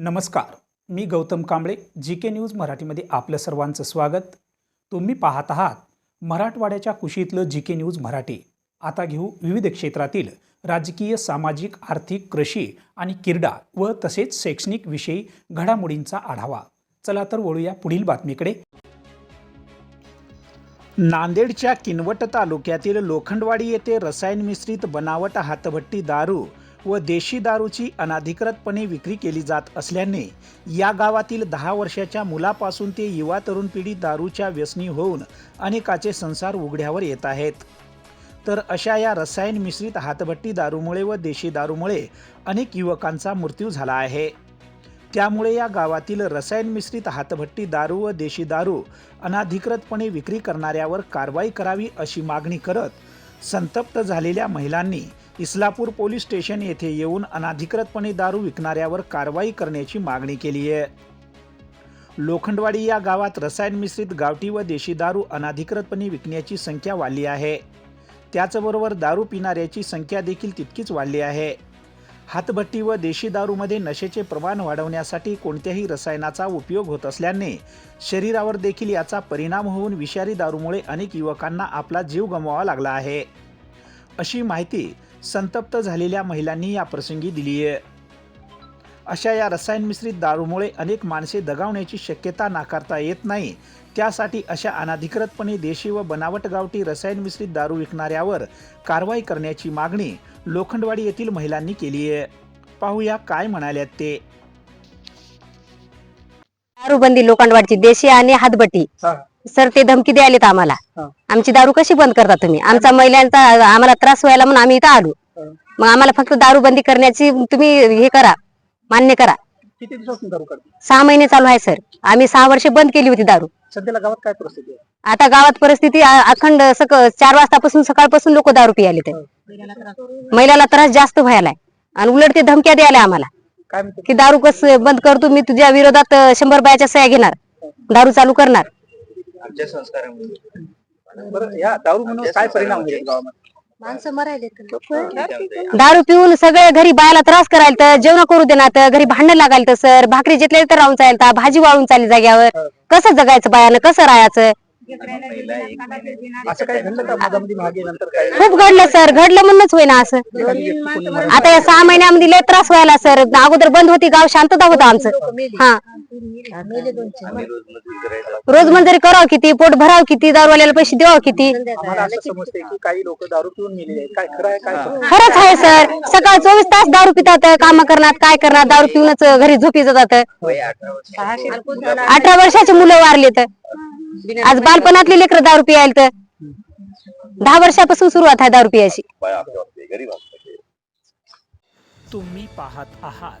नमस्कार. मी Gautam Kamble G K news मराठीमध्ये आपलं सर्वांचं स्वागत. तुम्ही पाहत आहात मराठवाड्याच्या कुशीतलं जी के न्यूज मराठी. आता घेऊ विविध क्षेत्रातील राजकीय सामाजिक आर्थिक कृषी आणि क्रीडा व तसेच शैक्षणिक विषयी घडामोडींचा आढावा. चला तर वळूया पुढील बातमीकडे. नांदेडच्या किनवट तालुक्यातील लोखंडवाडी येथे रसायन मिश्रित बनावट हातभट्टी दारू व देशी दारूची अनाधिकृतपणे विक्री केली जात असल्याने या गावातील दहा वर्षाच्या मुलापासून ते युवा तरुण पिढी दारूच्या व्यसनी होऊन अनेकाचे संसार उघड्यावर येत आहेत. तर अशा या रसायन मिश्रित हातभट्टी दारूमुळे व देशी दारूमुळे अनेक युवकांचा मृत्यू झाला आहे. त्यामुळे या गावातील रसायन मिश्रित हातभट्टी दारू व देशी दारू अनाधिकृतपणे विक्री करणाऱ्यावर कारवाई करावी अशी मागणी करत संतप्त झालेल्या महिलांनी इस्लापूर पोलीस स्टेशन येथे येऊन अनाधिकृतपणे दारू विकणाऱ्यावर कारवाई करण्याची मागणी केली आहे. लोखंडवाडी या गावात रसायन मिश्रित गावठी व देशी दारू अनाधिकृतपणे विकण्याची संख्या वाढली आहे. त्याचबरोबर दारू पिणाऱ्याची संख्या देखील तितकीच वाढली आहे. हातभट्टी व देशी दारूमध्ये नशेचे प्रमाण वाढवण्यासाठी कोणत्याही रसायनाचा उपयोग होत असल्याने शरीरावर देखील याचा परिणाम होऊन विषारी दारूमुळे अनेक युवकांना आपला जीव गमवावा लागला आहे. अशी माहिती संतप्त झालेल्या महिलांनी या प्रसंगी दिली आहे. अशा या रसायन मिश्रित दारूमुळे अनेक माणसे दगावण्याची शक्यता नाकारता येत नाही. त्यासाठी अशा अनाधिकृतपणे देशी व बनावट गावठी रसायन मिश्रित दारू विकणाऱ्यावर कारवाई करण्याची मागणी लोखंडवाडी येथील महिलांनी केली आहे. पाहूया काय म्हणाल्यात ते. दारूबंदी लोखंडवाडची देशी आणि हातबट्टी हा. सर ते धमकी द्यायलेत आम्हाला. आमची दारू कशी बंद करता तुम्ही? आमचा महिलांचा आम्हाला त्रास व्हायला म्हणून आम्ही इथं आलो. मग आम्हाला फक्त दारूबंदी करण्याची तुम्ही हे करा मान्य करा. किती दिवसापासून दारू करते? सहा महिने चालू आहे सर. आम्ही सहा वर्ष बंद केली होती दारू. सध्याला गावात काय परिस्थिती आहे? आता गावात परिस्थिती अखंड सक चार वाजतापासून सकाळपासून लोक दारू पियाले ते महिलाला त्रास जास्त व्हायलाय. आणि उलट ते धमक्या द्यायला आम्हाला. काय म्हणते? की दारू कस बंद करतो? मी तुझ्या विरोधात अं, शंभर बायाच्या सह्या घेणार. दारू चालू करणार. आमच्या संस्कारामुळे बरं या दारू म्हणून काय परिणाम होईल गावामध्ये? माणसं मरायले दारू पिऊन सगळे घरी बायाला त्रास करायला तर जेवण करू देणार तर घरी भांडण लागायला तर सर भाकरी जिथले तर राहून चालता भाजी वाळून चालली जाग्यावर. कसं जगायचं बायानं कसं राहायचं? असं काय घडलं का? मधामध्ये मागे नंतर काय? खूप घडलं सर. घडलं म्हणूनच होईना असं. आता या सहा महिन्यामध्ये लय त्रास व्हायला सर. अगोदर बंद होती गाव शांतता होतं आमचं. हा. रोज मजुरी करावं किती? पोट भरावं किती? दारूवाल्याला पैसे द्यावं किती? आम्हाला असं समजते की काही लोक दारू पिऊन मेलेले आहेत. काय खरं आहे काय खोटं? खरंच आहे? सर. सकाळ चोवीस तास दारू पितात काम करणार काय करणार? दारू पिऊनच घरी झोपी जातात अठरा वर्ष अठरा वर्षाची मुलं वारली तर आज बालपणातली लेकरं दारू पियायला तर. दहा वर्षापासून सुरुवात आहे दारू पियाची तुम्ही पाहत आहात